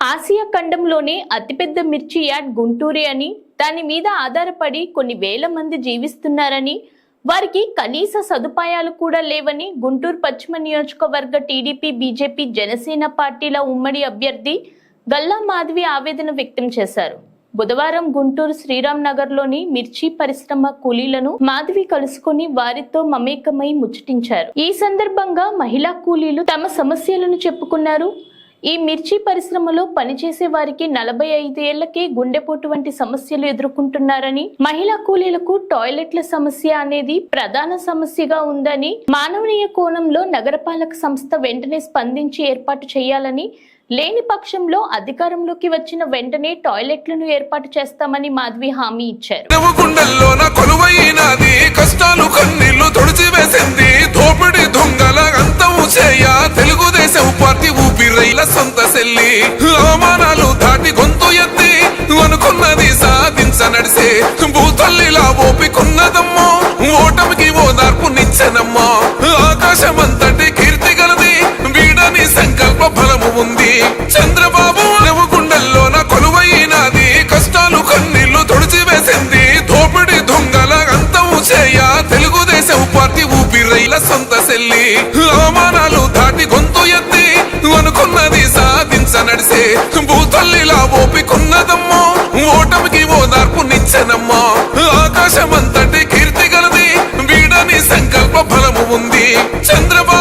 Asia ఖండంలోనే అతిపెద్ద మిర్చి yard గుంటూరే అని దాని మీద ఆధారపడి కొన్ని వేల మంది జీవిస్తున్నారని వారికి కనీస సదుపాయాలు కూడా లేవని గుంటూరు పశ్చిమ నియోజకవర్గ టీడీపీ బీజేపీ జనసేన పార్టీల ఉమ్మడి అభ్యర్థి గల్లా మాధవి ఆవేదన వ్యక్తం చేశారు. బుధవారం గుంటూరు శ్రీరామ్ నగర్లోని మిర్చి పరిశ్రమ కూలీలను మాధవి కలుసుకొని వారితో మమేకమై ముచ్చటించారు. ఈ సందర్భంగా మహిళా కూలీలు తమ సమస్యలను చెప్పుకున్నారు. ఈ మిర్చి పరిశ్రమలో పనిచేసే వారికి నలభై ఐదు ఏళ్ళకే గుండెపోటు వంటి సమస్యలు ఎదుర్కొంటున్నారని మహిళా కూలీలకు టాయిలెట్ల సమస్య అనేది ప్రధాన సమస్యగా ఉందని మానవీయ కోణంలో నగరపాలక సంస్థ వెంటనే స్పందించి ఏర్పాటు చేయాలని లేని పక్షంలో అధికారంలోకి వచ్చిన వెంటనే టాయిలెట్లను ఏర్పాటు చేస్తామని మాధవి హామీ ఇచ్చారు. సొంత సెల్లి అవమానాలు దాటి గొంతు ఎత్తి అనుకున్నది సాధించ నడిసే భూతల్లిలా ఓపికున్నదమ్మో ఓటమికి ఓదార్పు నిచ్చెనమ్మా ఆకాశమంతటి కీర్తి గలది వీడని సంకల్ప బలము ఉంది. చంద్రబాబు నువ్వు గుండెల్లోన కొలువైనది కష్టాలు కన్నీళ్ళు తుడిచివేసింది. దోపిడి దొంగల అంతము చేయ తెలుగుదేశం పార్టీ ఊపిరైల సొంత సెల్లి అవమానాలు దాటి గొంతు ఎత్తి అనుకున్నది ఆకాశమంతటి కీర్తి గలది. వీడని సంకల్ప ఫలము ఉంది. చంద్రబాబు